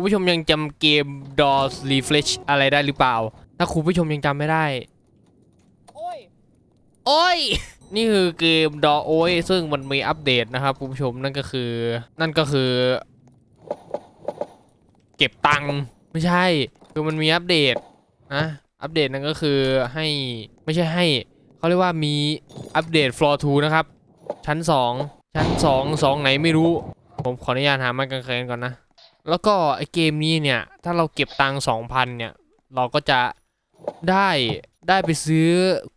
คุณผู้ชมยังจำเกม Doors Refresh อะไรได้หรือเปล่า ถ้าคุณผู้ชมยังจำไม่ได้ โอ้ย โอ้ย นี่คือเกม Door โอ้ยซึ่งมันมีอัปเดตนะครับคุณผู้ชมนั่นก็คือ นั่นก็คือ เก็บตังค์ไม่ใช่ คือมันมีอัปเดตนะอัปเดตนั่นก็คือให้ไม่ใช่ให้เขาเรียกว่ามีอัปเดต floor 2 นะครับ ชั้น 2 ชั้น 2 2 ไหนไม่รู้ ผมขออนุญาตหาไม้กางเขนก่อนนะ แล้วก็ไอเกมนี้เนี่ย ถ้าเราเก็บตังค์2,000เนี่ย เราก็จะได้ได้ไปซื้อ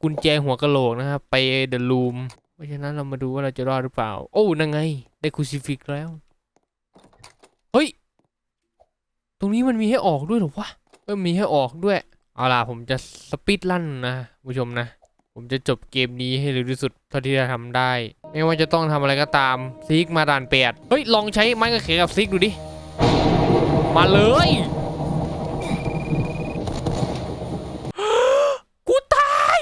กุญแจหัวกะโหลกนะครับ ไปเดอะลูมเพราะฉะนั้นเรามาดูว่าเราจะรอดหรือเปล่า โอ้นั่นไง ได้คูซิฟิกแล้ว เฮ้ย ตรงนี้มันมีให้ออกด้วยหรอวะเออมีให้ออกด้วย เอาล่ะ ผมจะสปีดลั่นนะผู้ชมนะ ผมจะจบเกมนี้ให้เร็วที่สุดเท่าที่จะทำได้ ไม่ว่าจะต้องทำอะไรก็ตามซิกมาด่านแปดเฮ้ย ลองใช้ไม้กางเขนกับซิกดูดิ มาเลย กูตาย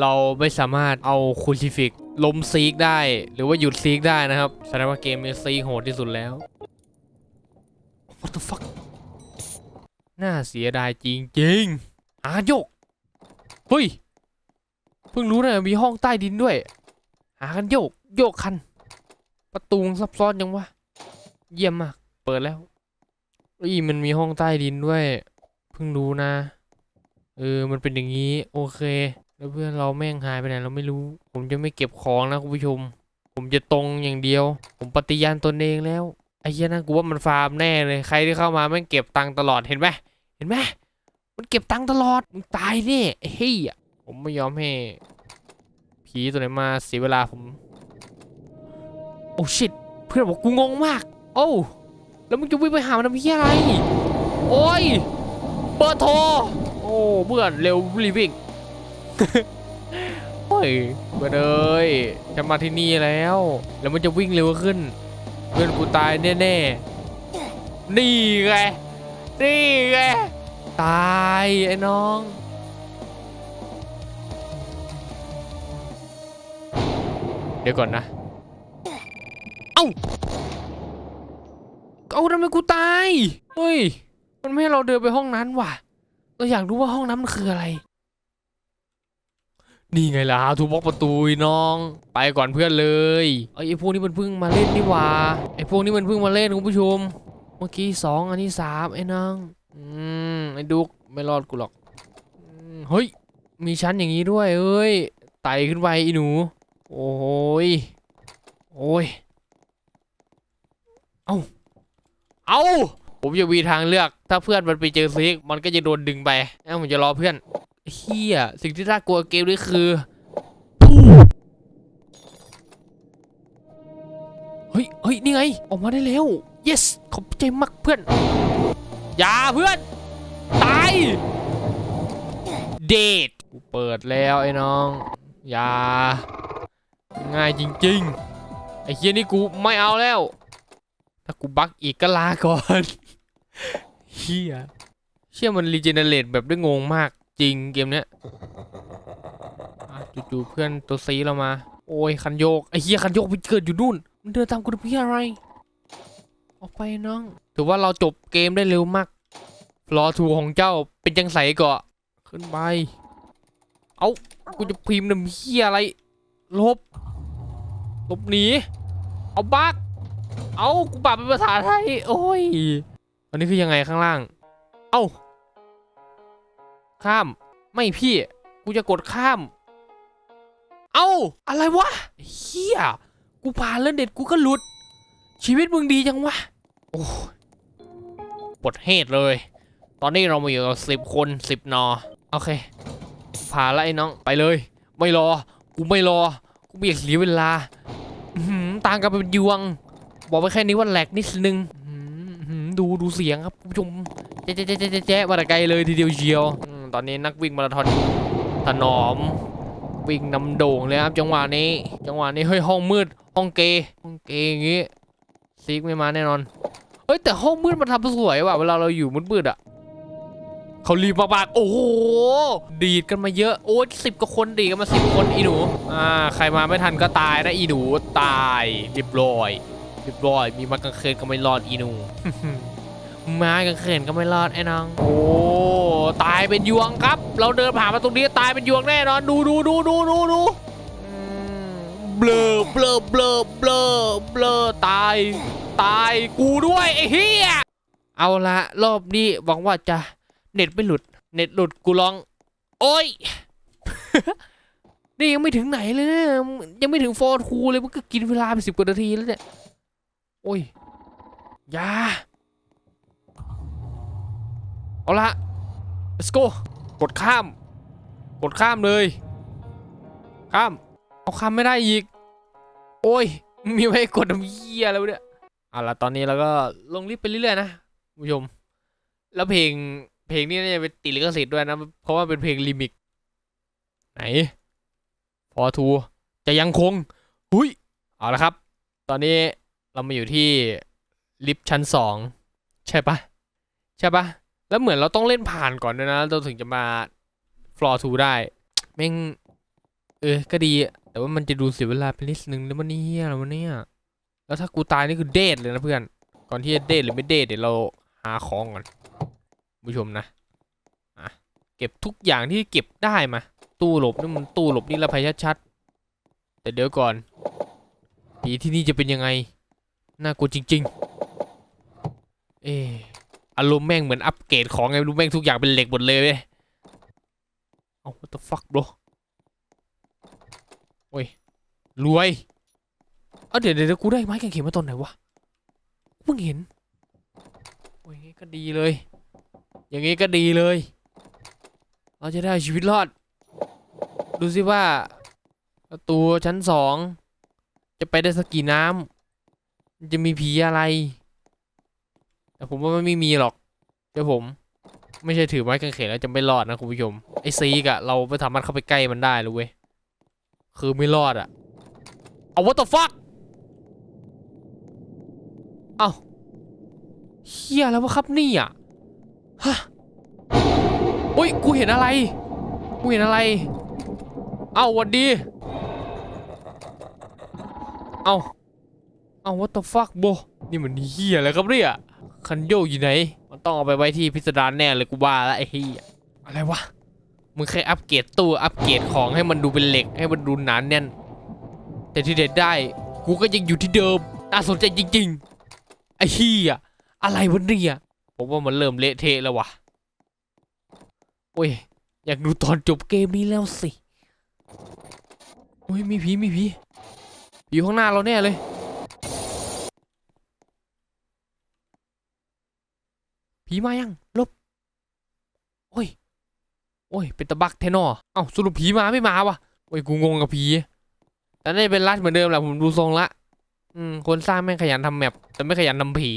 เราไม่สามารถเอาคูซิฟิกล้มซีกได้ หรือว่าหยุดซีกได้นะครับแสดงว่าเกมนี้ซีกโหดที่สุดแล้ว What the fuck น่าเสียดายจริงๆอาโยกเฮ้ย เพิ่งรู้นะมีห้องใต้ดินด้วย หากันโยก โยกคัน ประตูซับซ้อนยังวะ เยี่ยมมาก เปิดแล้วเอ้ยมันมีห้องใต้ดินด้วย เพิ่งรู้นะ เออ มันเป็นอย่างนี้ โอเค แล้วเพื่อนเราแม่งหายไปไหนเราไม่รู้ ผมจะไม่เก็บของนะคุณผู้ชม ผมจะตรงอย่างเดียว ผมปฏิญาณตนเองแล้ว ไอ้เหี้ยนั่นกูว่ามันฟาร์มแน่เลย ใครที่เข้ามาแม่งเก็บตังค์ตลอด เห็นไหมเห็นไหมมันเก็บตังค์ตลอด มึงตายแน่ไอ้เฮียผมไม่ยอมให้ผีตัวไหนมาเสียเวลาผม โอ้ชิตเพื่อนบอกกูงงมาก โอ้ แล้วมึงจะวิ่งไปหามันทำเพี้ยอะไร โอ้ย เบอร์โทร โอ้เพื่อนเร็วรีวิ่งโอ้ยเพื่อเอ้ยจะมาที่นี่แล้ว แล้วมันจะวิ่งเร็วขึ้น เพื่อนกูตายแน่ๆ นี่ไง นี่ไง ตายไอ้น้องเดี๋ยวก่อนนะ เอาทำไมกูตาย เฮ้ย มันไม่ให้เราเดินไปห้องนั้นว่ะ เราอยากรู้ว่าห้องนั้นมันคืออะไร นี่ไงล่ะถูกบล็อกประตูน้อง ไปก่อนเพื่อนเลยเอ้ยไอ้พวกนี้มันเพิ่งมาเล่นนี่หว่า ไอ้พวกนี้มันเพิ่งมาเล่นคุณผู้ชม เมื่อกี้สองอันนี้สามไอ้น้อง อืมไอ้ดุกไม่รอดกูหรอกเฮ้ย มีชั้นอย่างนี้ด้วยเอ้ย ไต่ขึ้นไปอีหนู โอ้ย โอ้ย เอ้า เอาผมจะมีทางเลือก ถ้าเพื่อนมันไปเจอซิกมันก็จะโดนดึงไปแล้วผมจะรอเพื่อนเฮียสิ่งที่น่ากลัวเกมนี้คือเฮ้ยเฮ้ยนี่ไง ออกมาได้แล้ว yes ขอบใจมากเพื่อน อย่าเพื่อน ตาย เดทกูเปิดแล้วไอ้น้อง อย่า ง่ายจริง ๆ ไอ้เฮียนี่กูไม่เอาแล้ว ถ้ากูบักอีกก็ลาก่อนเฮียเชื่อมันรีเจเนเรตแบบได้งงมากจริงเกมเนี้ยจู่ๆเพื่อนตัวซีเรามา โอ้ยคันโยกไอ้เฮียคันโยกไปเกิดอยู่นู่นมันเดินตามกูเพี้ยอะไร ออกไปน้องถือว่าเราจบเกมได้เร็วมากรอทูของเจ้าเป็นจังใสก่อขึ้นไป เอากูจะพิมพ์น้ำเฮียอะไร ลบ ลบหนี เอาบัก เอากูปรับเป็นภาษาไทย โอ้ย อันนี้คือยังไงข้างล่าง เอ้า ข้าม ไม่พี่ กูจะกดข้าม เอ้า อะไรวะเฮียกูผ่านแล้วเด็ดกูก็หลุด ชีวิตมึงดีจังวะ โอ้ปวดเหตุเลย ตอนนี้เรามาอยู่กับสิบคนสิบนอ โอเค ผ่านแล้วไอ้น้อง ไปเลย ไม่รอ กูไม่รอ กูไม่อยากเสียเวลาต่างกันเป็นยวง บอกไปแค่นี้ว่าแหลกนิดนึงดูดูเสียงครับคุณผู้ชมแจ๊ะแจ๊ะแจ๊ะแจ๊ะมาไกลเลยทีเดียวเชียวตอนนี้นักวิ่งมาราธอนถนอม วิ่งนำโด่งเลยครับ จังหวะนี้ จังหวะนี้เฮ้ยห้องมืด ห้องเกย์ห้องเกย์อย่างงี้ซีกไม่มาแน่นอนเฮ้ยแต่ห้องมืดมันทำสวยว่ะเวลาเราอยู่มืดๆอะเขารีบมากๆโอ้โห ดีดกันมาเยอะ โอ้ยสิบกว่าคนดีดกันมาสิบคนอีหนู อ่า ใครมาไม่ทันก็ตายนะอีหนู ตายเรียบร้อย รียบร้อย มีมากางเขนก็ไม่รอดอีหนูไม้กางเขนก็ไม่รอดไอ้น้อง โอ้ ตายเป็นยวงครับ เราเดินผ่านมาตรงนี้ตายเป็นยวงแน่นอน ดูดูดูดูดูดูอืมเบลอเบลอเบลอเบลอเบลอตาย ตายกูด้วยไอ้เหี้ยเอาละรอบนี้หวังว่าจะเน็ตไม่หลุด เน็ตหลุดกูร้อง โอ้ยนี่ยังไม่ถึงไหนเลยเนี่ยยังไม่ถึงฟอร์ทูเลยมันก็กินเวลาไปสิบกว่านาทีแล้วเนี่ย โอ้ยยาเอาละ let's go กดข้าม กดข้ามเลย ข้าม เอาข้ามไม่ได้อีก โอ้ย มีไว้กดน้ำเยี่ยแล้วเนี่ยเอาละตอนนี้เราก็ลงลิฟต์ไปเรื่อยๆนะคุณผู้ชม แล้วเพลงเพลงนี้น่าจะเป็นติดลิขสิทธิ์ด้วยนะ เพราะว่าเป็นเพลงลิมิก ไหน พอทู จะยังคง หุยเอาละครับ ตอนนี้ เรามาอยู่ที่ลิฟต์ชั้นสองใช่ปะใช่ปะแล้วเหมือนเราต้องเล่นผ่านก่อนด้วยนะเราถึงจะมาฟลอร์ทูได้แม่งเออก็ดี แต่ว่ามันจะดูเสียเวลาไปนิดนึงแล้วมันนี่เฮียอะไรวะเนี่ยแล้วถ้ากูตายนี่คือเดทเลยนะเพื่อน ก่อนที่จะเดทหรือไม่เดทเดี๋ยวเราหาของก่อนผู้ชมนะอะเก็บทุกอย่างที่เก็บได้มา ตู้หลบนี่มันตู้หลบนิรภัยชัดๆแต่เดี๋ยวก่อนผีที่นี่จะเป็นยังไง น่ากลัวจริง ๆ เอออารมณ์แม่งเหมือนอัปเกรดของไงรู้แม่งทุกอย่างเป็นเหล็กหมดเลยเว้ยเอา what the fuck bro โอ้ย รวย เอาเดี๋ยวเดี๋ยวกูได้ไม้กางเขนมาตอนไหนวะเพิ่งเห็น โอ้ยอย่างงี้ก็ดีเลย อย่างงี้ก็ดีเลย เราจะได้ชีวิตรอด ดูสิว่า ประตูชั้นสอง จะไปได้สักกี่น้ำ จะมีผีอะไร แต่ผมว่ามันไม่มีหรอกเดี๋ยวผม ไม่ใช่ถือไม้กางเขนแล้วจะไม่รอดนะคุณผู้ชมไอซีกอะเราไม่สามารถเข้าไปใกล้มันได้เลยเว้ยคือไม่รอดอะเอา what the fuck เอาเฮียแล้ววะครับนี่อะฮะโอ้ยกูเห็นอะไรกูเห็นอะไร เอาวัดดี เอ้า เอา what the fuck โบนี่มันเฮียอะไรครับเนี่ยคันโยกอยู่ไหน มันต้องเอาไปไว้ที่พิสดารแน่เลยกูว่าล้วไอ้เฮียอะไรวะ มึงแค่อัปเกรดตู้อัปเกรดของให้มันดูเป็นเหล็กให้มันดูหนานแน่น แต่ที่เด็ดได้ กูก็ยังอยู่ที่เดิม น่าสนใจจริงๆ ไอ้เฮียอะไรวะเนี่ย ผมว่ามันเริ่มเละเทะแล้ววะโอ้ย อยากดูตอนจบเกมนี้แล้วสิ โอ้ยมีผีมีผีอยู่ข้างหน้าเราแน่เลย ผีมายังลบโอ้ย โอ้ย เป็นตะบักแทนอเอ้าสรุปผีมาไม่มาวะโอ้ย กูงงกับผีแต่น่เป็นรัดเหมือนเดิมแหละผมดูทรงละ อืม คนสร้างแม่งขยันทำแมปแต่ไม่ขยันทำผี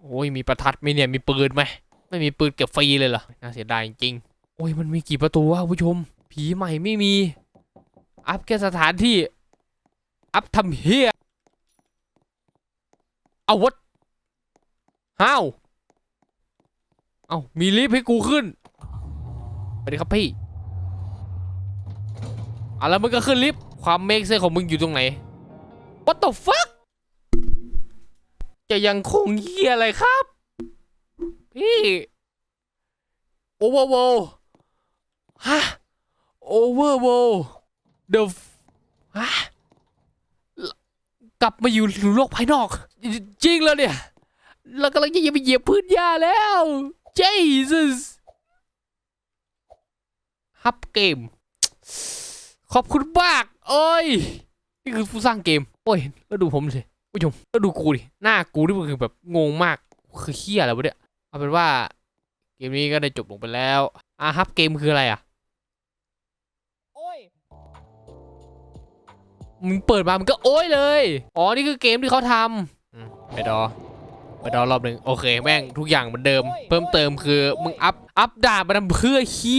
โอ้ย มีประทัดไหมเนี่ย มีปืนไหม ไม่มีปืนเก็บฟรีเลยเหรอ น่าเสียดายจริง โอ้ย มันมีกี่ประตูวะผู้ชม ผีใหม่ไม่มี อัพแค่สถานที่ อัพทำเฮียเอาวัดห้าว เอามีลิฟต์ให้กูขึ้นไปดิครับพี่อะแล้วมึงก็ขึ้นลิฟต์ความเมกเซของมึงอยู่ตรงไหน What the fuck จะยังคงเฮียอะไรครับ พี่โอเวอร์โวฮะโอเวอร์โวเดอะฮะกลับมาอยู่โลกภายนอก จริงแล้วเนี่ย เรากำลังจะไปเหยียบพื้นหญ้าแล้ว Jesus ฮับเกม ขอบคุณมากโอ้ย นี่คือผู้สร้างเกม โอ้ย แล้วดูผมสิผู้ชมแล้วดูกูดิ หน้ากูนี่มันคือแบบงงมาก คือเฮี้ยอะไรวะเนี่ย เอาเป็นว่า เกมนี้ก็ได้จบลงไปแล้ว อะฮับเกมคืออะไรอะโอ้ยมึงเปิดมามึงก็โอ้ยเลย อ๋อ นี่คือเกมที่เขาทำอืมไปดอ ไปดอรอบหนึ่งโอเคแม่งทุกอย่างเหมือนเดิม เพิ่มเติมคือมึงอัพอัพดาบมาทำเพื่อเฮีย